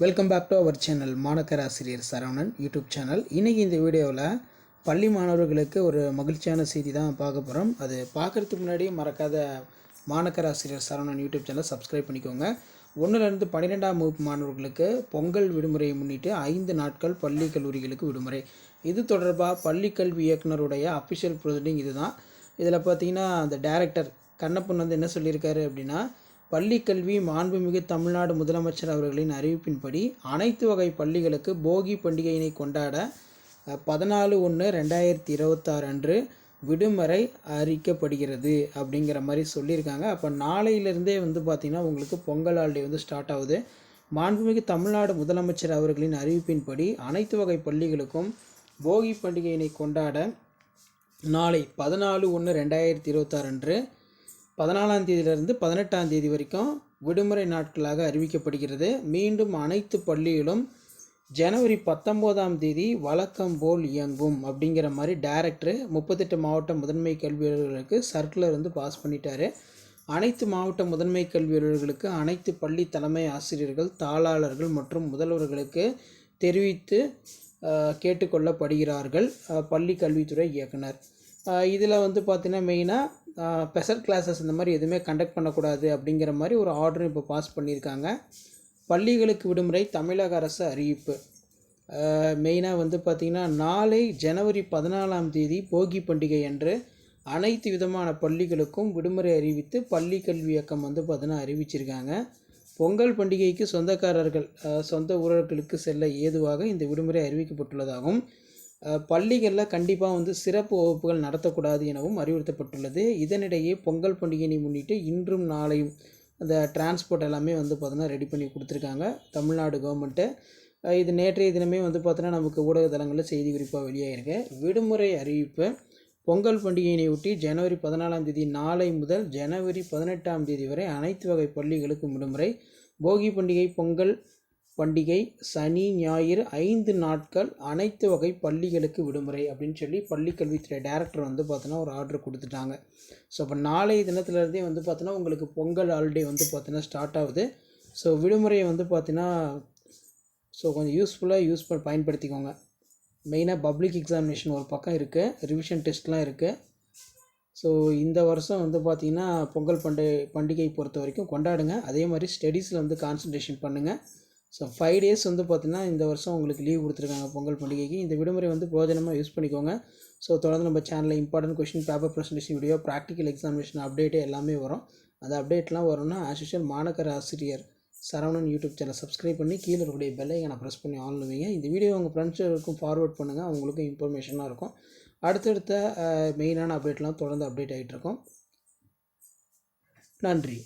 Welcome back to our channel மாணக்கர் ஆசிரியர் Saravanan YouTube channel இன்றைக்கி இந்த வீடியோவில் பள்ளி மாணவர்களுக்கு ஒரு மகிழ்ச்சியான செய்தி தான் பார்க்க போகிறோம் அது பார்க்குறதுக்கு முன்னாடி மறக்காத மாணக்கர் ஆசிரியர் சரவணன் யூடியூப் சேனல் சப்ஸ்கிரைப் பண்ணிக்கோங்க. ஒன்றுலேருந்து பன்னிரெண்டாம் வகுப்பு மாணவர்களுக்கு பொங்கல் விடுமுறையை முன்னிட்டு ஐந்து நாட்கள் பள்ளி கல்லூரிகளுக்கு விடுமுறை. இது தொடர்பாக பள்ளி கல்வி இயக்குனருடைய அஃபிஷியல் ப்ரொசீடிங் இதுதான். இதில் பார்த்தீங்கன்னா அந்த டைரக்டர் கண்ணப்பன் வந்து என்ன சொல்லியிருக்காரு அப்படின்னா பள்ளிக்கல்வி மாண்புமிகு தமிழ்நாடு முதலமைச்சர் அவர்களின் அறிவிப்பின்படி அனைத்து வகை பள்ளிகளுக்கு போகி பண்டிகையினை கொண்டாட பதினாலு ஒன்று ரெண்டாயிரத்தி இருபத்தாறு அன்று விடுமுறை அறிக்கப்படுகிறது அப்படிங்கிற மாதிரி சொல்லியிருக்காங்க. அப்போ நாளையிலிருந்தே வந்து பார்த்திங்கன்னா உங்களுக்கு பொங்கல் ஹாலிடே வந்து ஸ்டார்ட் ஆகுது. மாண்புமிகு தமிழ்நாடு முதலமைச்சர் அவர்களின் அறிவிப்பின்படி அனைத்து வகை பள்ளிகளுக்கும் போகி பண்டிகையினை கொண்டாட நாளை பதினாலு ஒன்று ரெண்டாயிரத்தி இருபத்தாறு அன்று பதினாலாம் தேதியிலிருந்து பதினெட்டாம் தேதி வரைக்கும் விடுமுறை நாட்களாக அறிவிக்கப்படுகிறது. மீண்டும் அனைத்து பள்ளிகளும் ஜனவரி பத்தொம்போதாம் தேதி வழக்கம் போல் இயங்கும் அப்படிங்கிற மாதிரி டைரக்டர் முப்பத்தெட்டு மாவட்ட முதன்மை கல்வி அலுவலர்களுக்கு சர்க்குலர் வந்து பாஸ் பண்ணிட்டாரு. அனைத்து மாவட்ட முதன்மை கல்வி அலுவலர்களுக்கு அனைத்து பள்ளி தலைமை ஆசிரியர்கள் தாளாளர்கள் மற்றும் முதல்வர்களுக்கு தெரிவித்து கேட்டுக்கொள்ளப்படுகிறார்கள் பள்ளி கல்வித்துறை இயக்குனர். இதில் வந்து பார்த்திங்கன்னா மெயினாக ஸ்பெஷல் கிளாஸஸ் இந்த மாதிரி எதுவுமே கண்டக்ட் பண்ணக்கூடாது அப்படிங்கிற மாதிரி ஒரு ஆர்டர் இப்போ பாஸ் பண்ணியிருக்காங்க. பள்ளிகளுக்கு விடுமுறை தமிழக அரசு அறிவிப்பு. மெயினாக வந்து பார்த்திங்கன்னா நாளை ஜனவரி பதினாலாம் தேதி போகி பண்டிகை அன்று அனைத்து விதமான பள்ளிகளுக்கும் விடுமுறை அறிவித்து பள்ளி கல்வி இயக்கம் வந்து பார்த்திங்கன்னா அறிவிச்சிருக்காங்க. பொங்கல் பண்டிகைக்கு சொந்தக்காரர்கள் சொந்த ஊரர்களுக்கு செல்ல ஏதுவாக இந்த விடுமுறை அறிவிக்கப்பட்டுள்ளதாகவும் பள்ளிகளில் கண்டிப்பாக வந்து சிறப்பு வகுப்புகள் நடத்தக்கூடாது எனவும் அறிவுறுத்தப்பட்டுள்ளது. இதனிடையே பொங்கல் பண்டிகையினை முன்னிட்டு இன்றும் நாளையும் அந்த டிரான்ஸ்போர்ட் எல்லாமே வந்து பார்த்தோன்னா ரெடி பண்ணி கொடுத்துருக்காங்க. தமிழ்நாடு கவர்மெண்ட்டு இது நேற்றைய தினமே வந்து பார்த்தோன்னா நமக்கு ஊடகத்தலங்களில் செய்தி குறிப்பாக வெளியாகிருக்கு விடுமுறை அறிவிப்பு. பொங்கல் பண்டிகையினை ஒட்டி ஜனவரி பதினாலாம் தேதி நாளை முதல் ஜனவரி பதினெட்டாம் தேதி வரை அனைத்து வகை பள்ளிகளுக்கும் விடுமுறை. போகி பண்டிகை பொங்கல் பண்டிகை சனி ஞாயிறு ஐந்து நாட்கள் அனைத்து வகை பள்ளிகளுக்கு விடுமுறை அப்படின்னு சொல்லி பள்ளிக்கல்வித்துறை டைரக்டர் வந்து பார்த்தோன்னா ஒரு ஆர்டர் கொடுத்துட்டாங்க. ஸோ இப்போ நாளைய தினத்துலேருந்தே வந்து பார்த்தோன்னா உங்களுக்கு பொங்கல் ஹாலிடே வந்து பார்த்தோன்னா ஸ்டார்ட் ஆகுது. ஸோ விடுமுறையை வந்து பார்த்தீங்கன்னா ஸோ கொஞ்சம் யூஸ்ஃபுல்லாக யூஸ் பண்ண பயன்படுத்திக்கோங்க. மெயினாக பப்ளிக் எக்ஸாமினேஷன் ஒரு பக்கம் இருக்குது ரிவிஷன் டெஸ்ட்லாம் இருக்குது ஸோ இந்த வருஷம் வந்து பார்த்திங்கன்னா பொங்கல் பண்டிகை பண்டிகை பொறுத்த வரைக்கும் கொண்டாடுங்க. அதே மாதிரி ஸ்டடீஸில் வந்து கான்சன்ட்ரேஷன் பண்ணுங்கள் ஸோ ஃபைவ் டேஸ் வந்து பார்த்திங்கன்னா இந்த வருஷம் உங்களுக்கு லீவ் கொடுத்துருக்காங்க பொங்கல் பண்டிகைக்கு. இந்த விடுமுறை வந்து பிரோஜனமாக யூஸ் பண்ணிக்கோங்க. ஸோ தொடர்ந்து நம்ம சேனலில் important question paper presentation video practical examination update எல்லாமே வரும். அந்த அப்டேட்லாம் வரும்னா ஆஸ் மாணக்கர் ஆசிரியர் சரவணன் யூடியூப் சேனல் சப்ஸ்கிரைப் பண்ணி கீழே இருக்கக்கூடிய பெல் நான் ப்ரெஸ் பண்ணி ஆன் வைங்க. இந்த வீடியோ உங்கள் ஃப்ரெண்ட்ஸுக்கும் ஃபார்வர்ட் பண்ணுங்கள் அவங்களுக்கும் இன்ஃபர்மேஷனாக இருக்கும். அடுத்தடுத்த மெயினான அப்டேட்லாம் தொடர்ந்து அப்டேட் ஆகிட்டு இருக்கும். நன்றி.